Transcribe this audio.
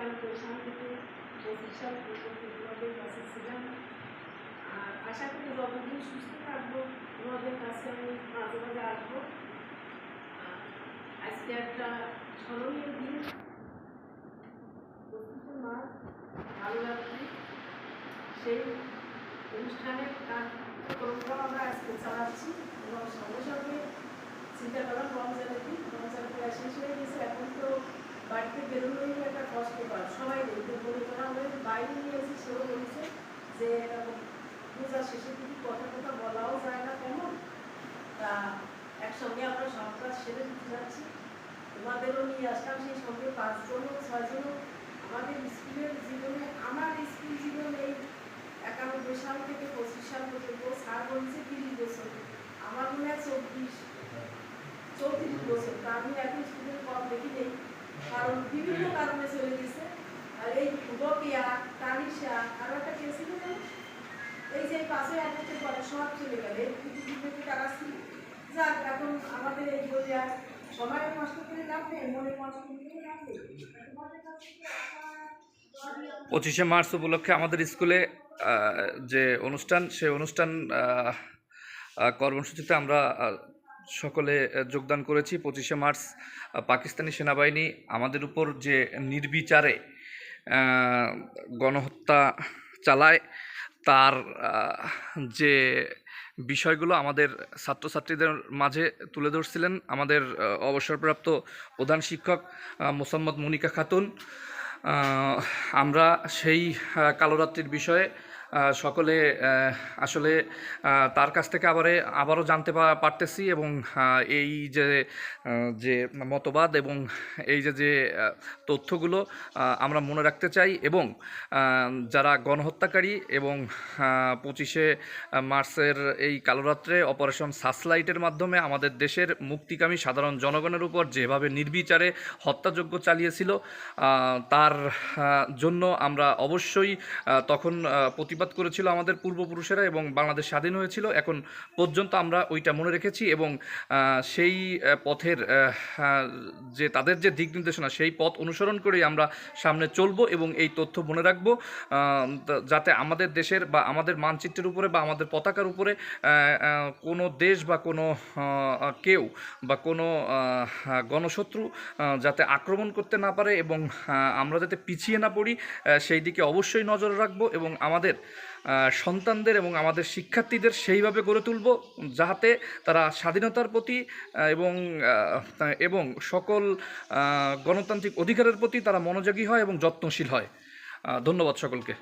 কেন পরিশ্রম থেকে সাল তোমাদের কাছে ছিলাম আর আশা করি যতদিন সুস্থ থাকব তোমাদের কাছে আমি মাঝে মাঝে আসব আজকে একটা স্মরণীয় দিন পঁচিশে মার্চ ভালো লাগছে সেই অনুষ্ঠানের কার্যক্রমটাও আমরা আজকে চালাচ্ছি এবং সঙ্গে সঙ্গে চিন্তা করলাম রমজানের দিন রমজান প্রায় শেষ হয়ে গেছে এখন তো বাড়িতে একটা কষ্টকর সবাই দেখতে বলে, তোরা আমাদের বাইরে নিয়ে এসে সেও বলছে যে, পূজা শেষে কিছু কথা কথা বলাও যায় না তেমন তা একসঙ্গে আমরা সব কাজ সেরে দিতে যাচ্ছি। তোমাদেরও নিয়ে আসলাম সেই সঙ্গে পাঁচজন ছয়জন আমাদের স্কুলের জীবনে, আমার স্কুল জীবন এই একানব্বই সাল থেকে পঁচিশ সাল পর্যন্ত স্যার বলছে তিরিশ বছর, আমার মনে হয় চব্বিশ, চৌত্রিশ বছর। তা আমি এখন স্কুলের পথ দেখি নেই। কারণ বিভিন্ন কারণে চলে গেছে। আর এই রোকেয়া তানিশা আরও একটা ছিল এই যে আগস্টের পরে সব চলে গেল এই পৃথিবীতে তারা ছিল যাক এখন আমাদের এই সময় নষ্ট করে লাভ নেই মনে করে লাভ নেই। তোমাদের কাছ পঁচিশে মার্চ উপলক্ষে আমাদের স্কুলে যে অনুষ্ঠান সেই অনুষ্ঠান কর্মসূচিতে আমরা সকলে যোগদান করেছি। পঁচিশে মার্চ পাকিস্তানি সেনাবাহিনী আমাদের উপর যে নির্বিচারে গণহত্যা চালায়, তার যে বিষয়গুলো আমাদের ছাত্রছাত্রীদের মাঝে তুলে ধরছিলেন, আমাদের অবসরপ্রাপ্ত প্রধান শিক্ষক মোসাম্মদ মনিকা খাতুন আমরা সেই কালোরাত্রির বিষয়ে সকলে আসলে তার কাছ থেকে আবারে আবারও জানতে পারতেছি এবং এই যে যে মতবাদ এবং এই যে যে তথ্যগুলো আমরা মনে রাখতে চাই এবং যারা গণহত্যাকারী এবং পঁচিশে মার্চের এই কালোরাত্রে অপারেশন সাসলাইটের মাধ্যমে আমাদের দেশের মুক্তিকামী সাধারণ জনগণের উপর যেভাবে নির্বিচারে হত্যাযজ্ঞ চালিয়েছিল তার জন্য আমরা অবশ্যই তখন আহ, প্রতিবাদ করেছিল আমাদের পূর্বপুরুষেরা এবং বাংলাদেশ স্বাধীন হয়েছিল। এখন পর্যন্ত আমরা ওইটা মনে রেখেছি এবং সেই পথের যে তাদের যে দিক নির্দেশনা, সেই পথ অনুসরণ করেই আমরা সামনে চলব এবং এই তথ্য মনে রাখব যাতে আমাদের দেশের বা আমাদের মানচিত্রের উপরে বা আমাদের পতাকার উপরে কোনো দেশ বা কোনো কেউ বা কোনো গণশত্রু যাতে আক্রমণ করতে না পারে এবং আমরা যাতে পিছিয়ে না পড়ি সেই দিকে অবশ্যই নজর রাখব এবং আমাদের সন্তানদের এবং আমাদের শিক্ষার্থীদের সেইভাবে গড়ে তুলব যাতে তারা স্বাধীনতার প্রতি এবং এবং সকল গণতান্ত্রিক অধিকারের প্রতি তারা মনোযোগী হয় এবং যত্নশীল হয়। ধন্যবাদ সকলকে।